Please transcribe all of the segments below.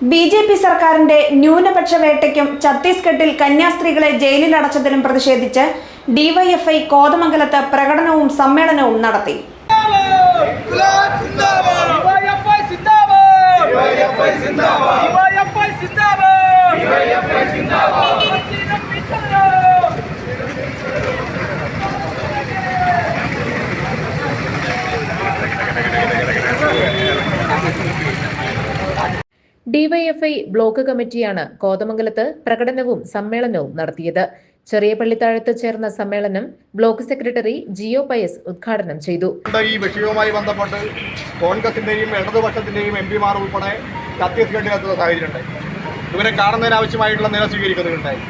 B J P സർക്കാരിന്റെ ന്യൂനപക്ഷ വേട്ടയ്ക്കും ഛത്തീസ്ഗഡിൽ കന്യാസ്ത്രീകളെ ജയിലിൽ അടച്ചതിനും പ്രതിഷേധിച്ച് ഡിവൈഎഫ്ഐ കോതമംഗലത്ത് പ്രകടനവും സമ്മേളനവും നടത്തി. ഡിവൈഎഫ്ഐ ബ്ലോക്ക് കമ്മിറ്റിയാണ് കോതമംഗലത്ത് പ്രകടനവും സമ്മേളനവും നടത്തിയത്. ചെറിയ പള്ളിത്താഴത്ത് ചേർന്ന സമ്മേളനം ബ്ലോക്ക് സെക്രട്ടറി ജിയോ പയസ് ഉദ്ഘാടനം ചെയ്തു. ഈ വിഷയവുമായി ബന്ധപ്പെട്ട് കോൺഗ്രസിന്റെയും ഇടതുപക്ഷത്തിന്റെയും എം പിമാർ ഉൾപ്പെടെ ഛത്തീസ്ഗഡിലെത്തുന്ന സാഹചര്യമുണ്ടായി ഇവരെ കാണുന്നതിനാവശ്യമായിട്ടുള്ള നില സ്വീകരിക്കുന്നുണ്ടായി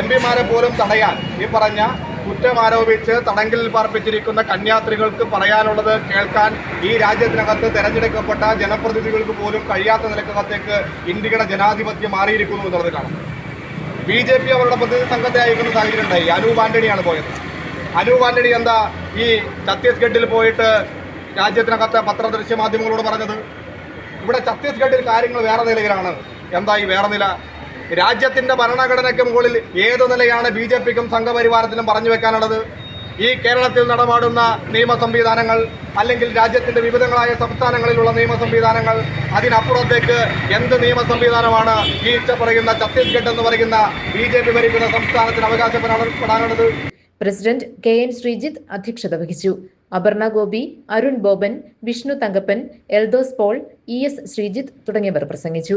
എം പിമാരെ പോലും തടയാൻ ഈ പറഞ്ഞ കുറ്റം ആരോപിച്ച് തടങ്കലിൽ പാർപ്പിച്ചിരിക്കുന്ന കന്യാത്രികൾക്ക് പറയാനുള്ളത് കേൾക്കാൻ ഈ രാജ്യത്തിനകത്ത് തെരഞ്ഞെടുക്കപ്പെട്ട ജനപ്രതിനിധികൾക്ക് പോലും കഴിയാത്ത നിലക്കകത്തേക്ക് ഇന്ത്യയുടെ ജനാധിപത്യം മാറിയിരിക്കുന്നു എന്നുള്ളത് കാണാം. ബി ജെ പി അവരുടെ പ്രതിനിധി സംഘത്തെ അയക്കുന്ന സാഹചര്യം ഉണ്ടായി അനൂപ് ആന്റണിയാണ് പോയത്. അനൂപ് ആന്റണി എന്താ ഈ ഛത്തീസ്ഗഡിൽ പോയിട്ട് രാജ്യത്തിനകത്തെ പത്രദൃശ്യ മാധ്യമങ്ങളോട് പറഞ്ഞത്? ഇവിടെ ഛത്തീസ്ഗഡിൽ കാര്യങ്ങൾ വേറെ നിലയിലാണ്. എന്താ ഈ വേറെ നില രാജ്യത്തിന്റെ ഭരണഘടനയ്ക്ക് മുകളിൽ ഏതു നിലയാണ് ബി ജെ പിക്കും സംഘപരിവാരത്തിനും പറഞ്ഞു വെക്കാനുള്ളത്? ഈ കേരളത്തിൽ നടപാടുന്ന നിയമ സംവിധാനങ്ങൾ അല്ലെങ്കിൽ രാജ്യത്തിന്റെ വിവിധങ്ങളായ സംസ്ഥാനങ്ങളിലുള്ള നിയമ സംവിധാനങ്ങൾ അതിനപ്പുറത്തേക്ക് എന്ത് നിയമ സംവിധാനമാണ് ഈ പറയുന്ന ഛത്തീസ്ഗഡ് എന്ന് പറയുന്ന ബി ജെ പി ഭരിക്കുന്ന സംസ്ഥാനത്തിന് അവകാശപ്പെടാനുള്ളത്? പ്രസിഡന്റ് കെ എൻ ശ്രീജിത്ത് അധ്യക്ഷത വഹിച്ചു. Aparna Gopi Arun Boban Vishnu Thankappan Eldhose Paul E S Sreejith തുടങ്ങിയവർ പ്രസംഗിച്ചു.